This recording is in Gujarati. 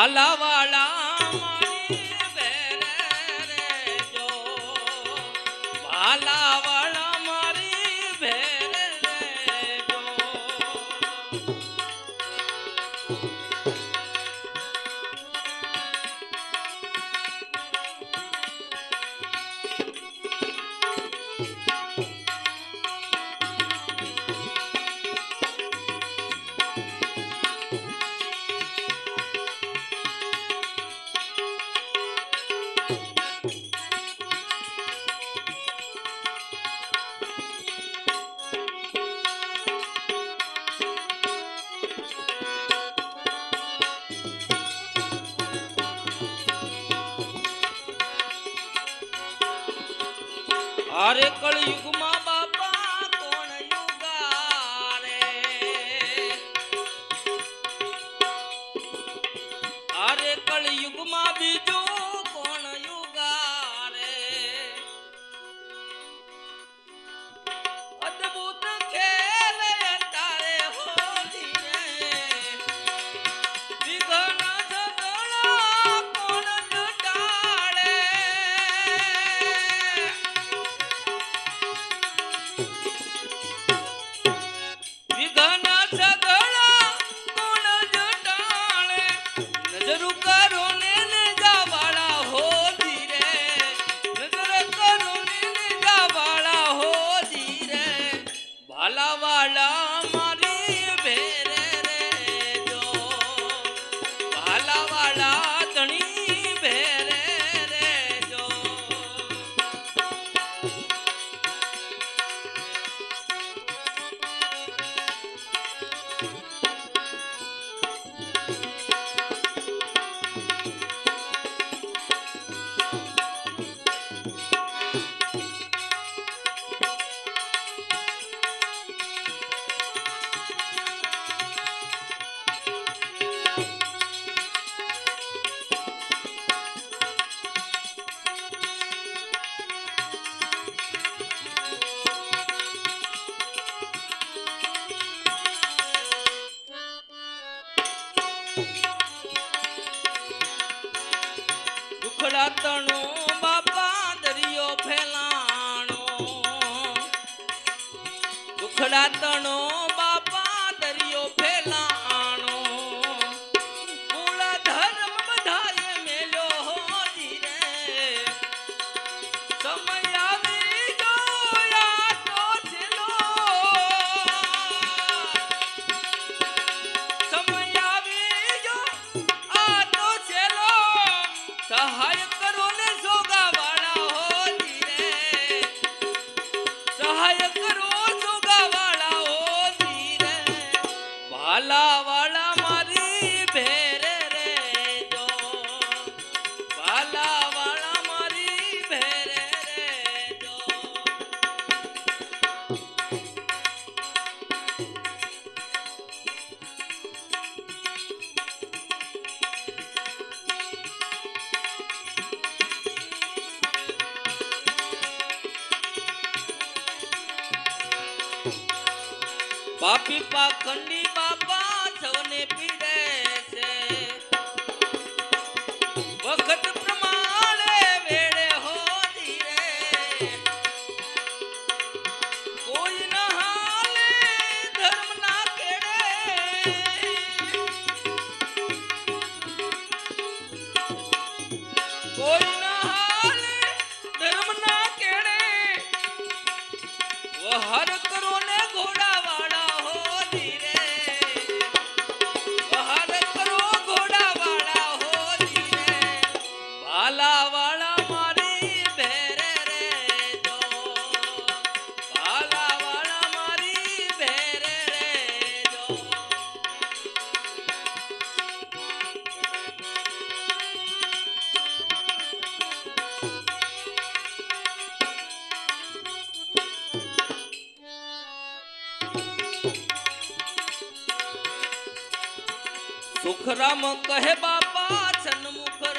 Alaba, alaba. અરે કળયુગમાં દુખડા તણો બાપા દરિયો ફેલા સહાય કરો ને જોગા વાળા હો ધીરે સહાય કરો જોગા વાળા હો ધીરે વાલા પાપી પાખંડી બાપા સૌને પીડે છે. વખત પ્રમાણે વેળે હો ધીરે કોઈ ન હાલે ધર્મ ના કેડે. કોઈ ન હાલે ધર્મ ના કેડે. વહર સુખરામ કહે બાપા સન્મુખ